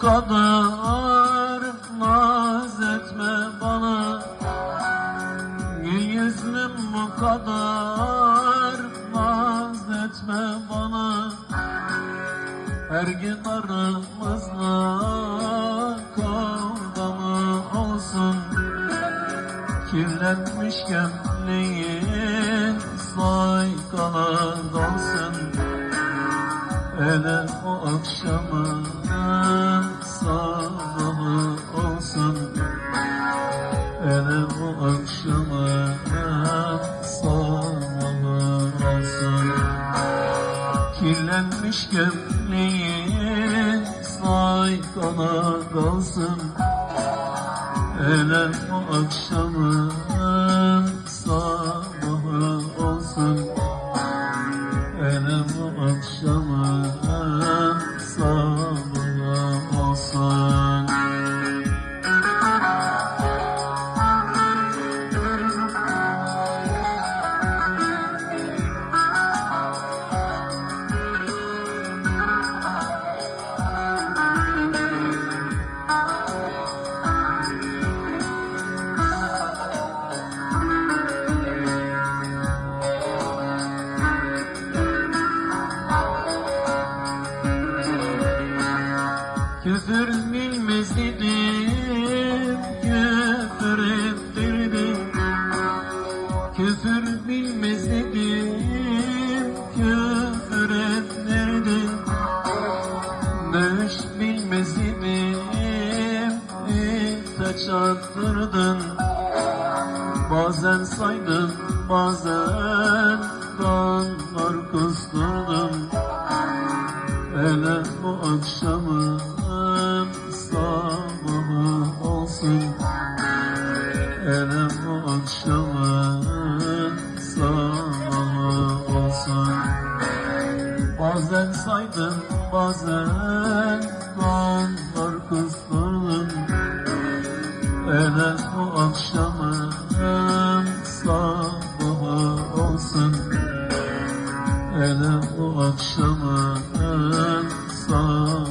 kadar naz etme bana. Yüzlüm bu kadar naz etme bana. Her gün aramızda kavga mı olsun. Kirlenmiş gömleğin saykana dolsun Hele o akşamın sabahı olsun Hele o akşamın sabahı olsun Kirlenmiş gömleğin saykana kalsın Hele o akşamın sabahı olsun. Hele bu akşamın Küfür bilmez idim, küfür ettirdim. Küfür bilmez idim, küfür itaç attırdın Bazen saydım, bazen Hele bu akşamın sabahı olsun. Hele bu akşamın sabahı olsun. Bazen saydım bazen kanlar kıstırdım Hele bu akşamın sabahı olsun. Hele bu akşamın sabahı